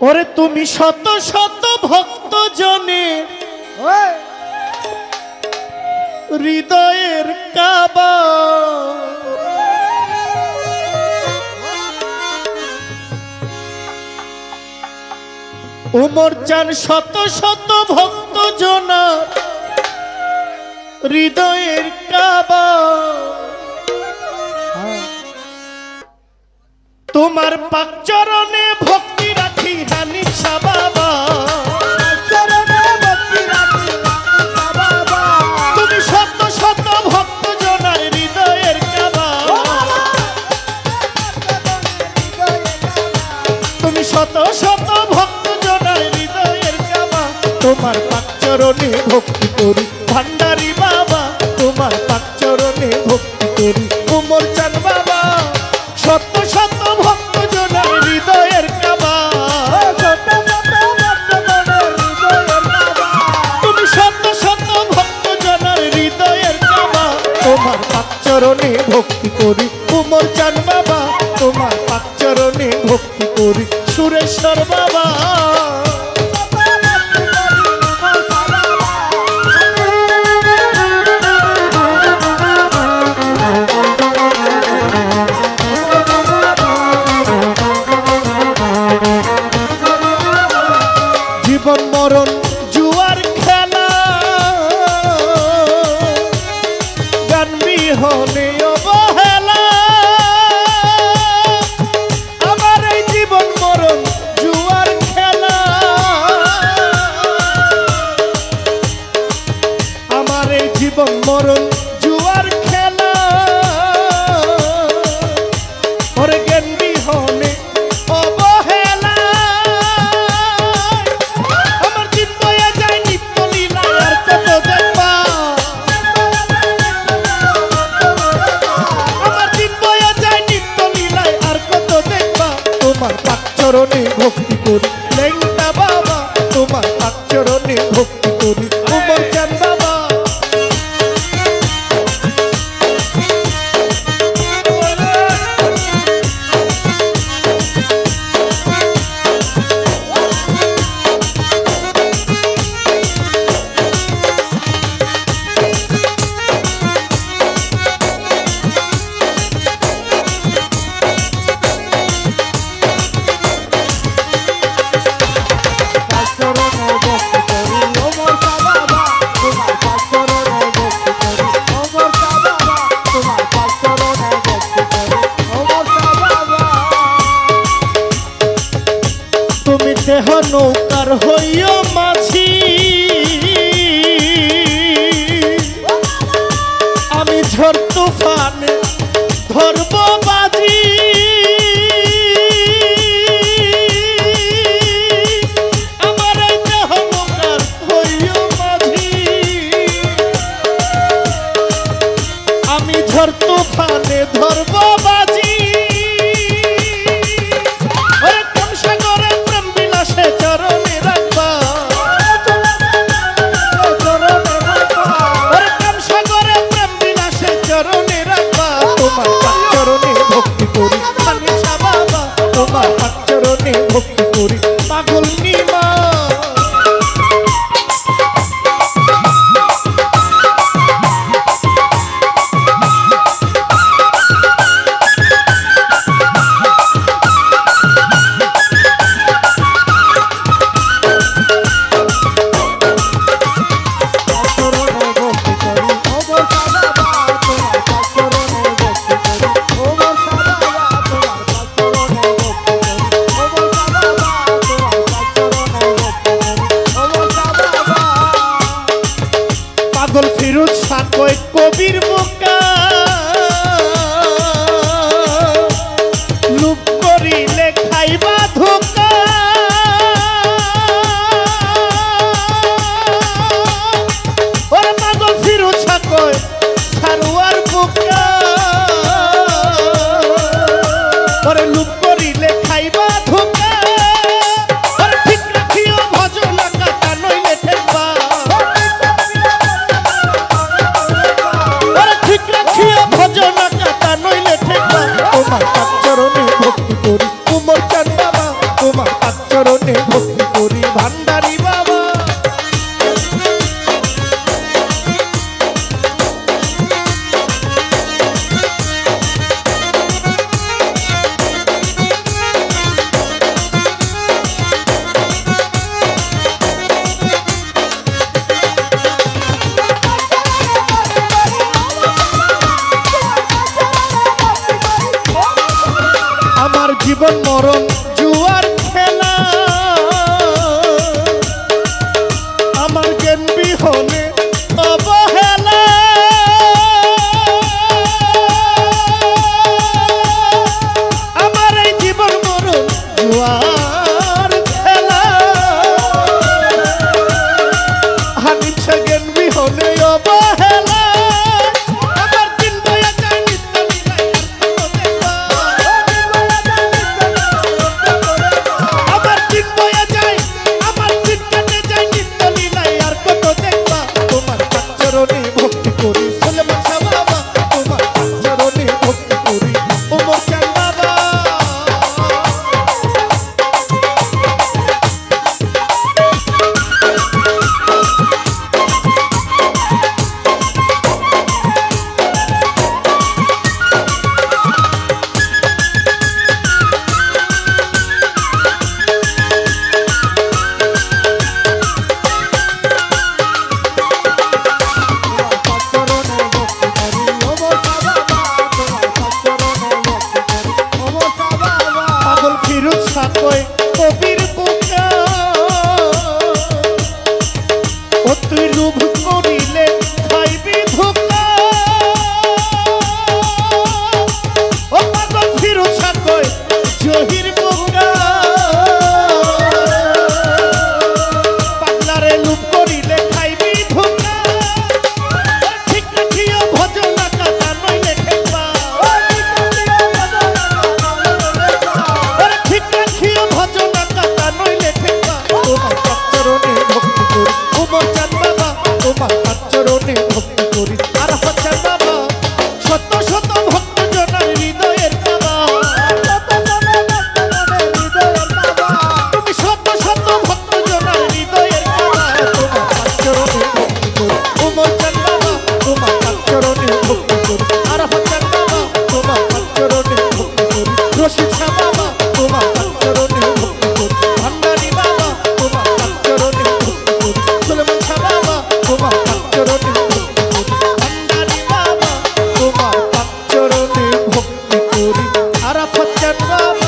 ওরে তুমি শত শত ভক্ত জনে হৃদয়ের কাবা। ওমর চান শত শত ভক্ত জনা হৃদয়ের কাবা। হ্যাঁ। তোমার পাকচরণে ভক্ত শত শত ভক্ত জনায় হৃদয়ের কামা তোমার পাঁচ চরণে ভক্তি করি। ভক্তি করি লেংটা বাবা তোমার আচরণে ভক্তি করি নৌকার হইও মাছি আমি ঝড় তুফানে ধর কবির বোকা। লুপ করিলে খাইবা ধোকা। ওর মাগল ফিরু ছাকয় সারুয়ার বোকা। coronel. শিক্ষা বাবা তোমার চরণে ভান্ডারি বাবা তোমার চরণে সুলমান শাহ বাবা তোমার চরণে ভান্ডারি বাবা তোমার চরণে ভক্তি করি। আরাফত চান বাবা